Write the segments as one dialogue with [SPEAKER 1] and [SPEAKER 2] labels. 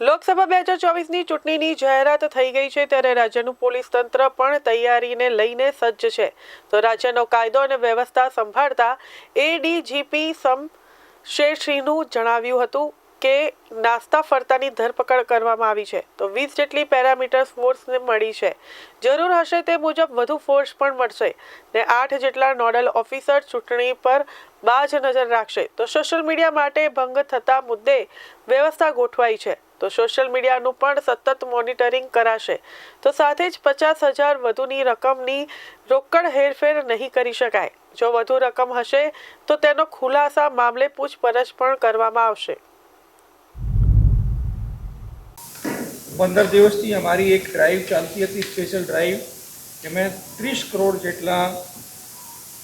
[SPEAKER 1] લોકસભા બે હજાર ચોવીસની ચૂંટણીની જાહેરાત થઈ ગઈ છે ત્યારે રાજ્યનું પોલીસ તંત્ર પણ તૈયારીને લઈને સજ્જ છે. તો રાજ્યનો કાયદો અને વ્યવસ્થા સંભાળતા એડીજીપી સમ શેઠસિંહનું જણાવ્યું હતું કે નાસ્તા ફરતાની ધરપકડ કરવામાં આવી છે. તો વીસ જેટલી પેરામીટર્સ ફોર્સને મળી છે. જરૂર હશે તે મુજબ વધુ ફોર્સ પણ મળશે ને આઠ જેટલા નોડલ ઓફિસર ચૂંટણી પર બાજ નજર રાખશે. તો સોશિયલ મીડિયા માટે ભંગ થતા મુદ્દે વ્યવસ્થા ગોઠવાઈ છે. તો સોશિયલ મીડિયાનું પણ સતત મોનિટરિંગ કરાશે. તો સાથે જ પચાસ હજાર વધુની રકમની રોકડ હેરફેર નહીં કરી શકાય. જો વધુ રકમ હશે, તો તેનો ખુલાસા મામલે પૂછપરછ પણ કરવામાં આવશે.
[SPEAKER 2] પંદર દિવસથી અમારી એક ડ્રાઈવ ચાલતી હતી સ્પેશિયલ ડ્રાઈવ એમાં ત્રીસ કરોડ જેટલા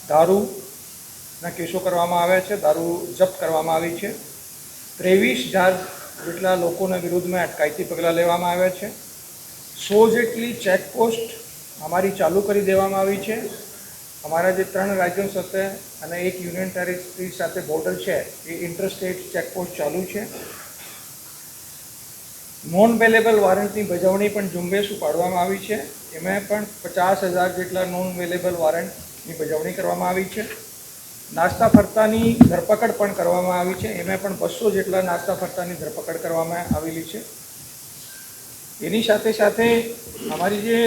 [SPEAKER 2] દારૂના કેસો કરવામાં આવ્યા છે, દારૂ જપ્ત કરવામાં આવી છે. ત્રેવીસ હજાર જેટલા લોકોના વિરુદ્ધમાં અટકાયતી પગલાં લેવામાં આવ્યા છે? સો જેટલી ચેકપોસ્ટ અમારી ચાલુ કરી દેવામાં આવી છે. અમારા જે ત્રણ રાજ્યો સાથે અને એક યુનિયન ટેરિટરી સાથે બોર્ડર છે, એ ઇન્ટરસ્ટેટ ચેકપોસ્ટ ચાલુ છે. નોન વેલેબલ વોરંટની બજાવણી પણ ઝુંબેશ ઉપાડવામાં આવી છે. એમાં પણ પચાસ હજાર જેટલા નોન વેલેબલ વોરંટની બજાવણી કરવામાં આવી છે. નાસ્તા ફરતાની ધરપકડ પણ કરવામાં આવી છે. એમાં પણ બસો જેટલા નાસ્તા ફરતાની ધરપકડ કરવામાં આવેલી છે. એની સાથે સાથે અમારી જે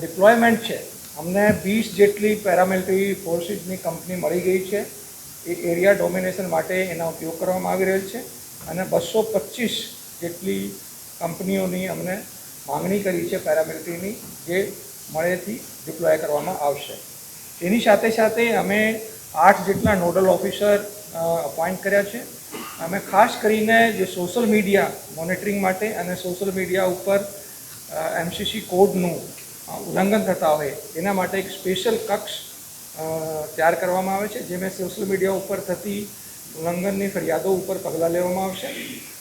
[SPEAKER 2] ડિપ્લોયમેન્ટ છે, અમને વીસ જેટલી પેરામિલિટરી ફોર્સીસની કંપની મળી ગઈ છે. એ એરિયા ડોમિનેશન માટે એનો ઉપયોગ કરવામાં આવી રહ્યો છે અને બસો પચીસ જેટલી કંપનીઓની અમને માંગણી કરી છે પેરામિલિટરીની જે મળેથી ડિપ્લોય કરવામાં આવશે. એની સાથે સાથે અમે આઠ જેટલા નોડલ ઓફિસર અપોઇન્ટ કર્યા છે. અમે ખાસ કરીને જે સોશિયલ મીડિયા મોનિટરિંગ માટે અને સોશિયલ મીડિયા ઉપર એમસીસી કોડનું ઉલ્લંઘન થતા હોય, એના માટે એક સ્પેશિયલ કક્ષ તૈયાર કરવામાં આવે છે જેમાં સોશિયલ મીડિયા ઉપર થતી ઉલ્લંઘનની ફરિયાદો ઉપર પગલાં લેવામાં આવશે.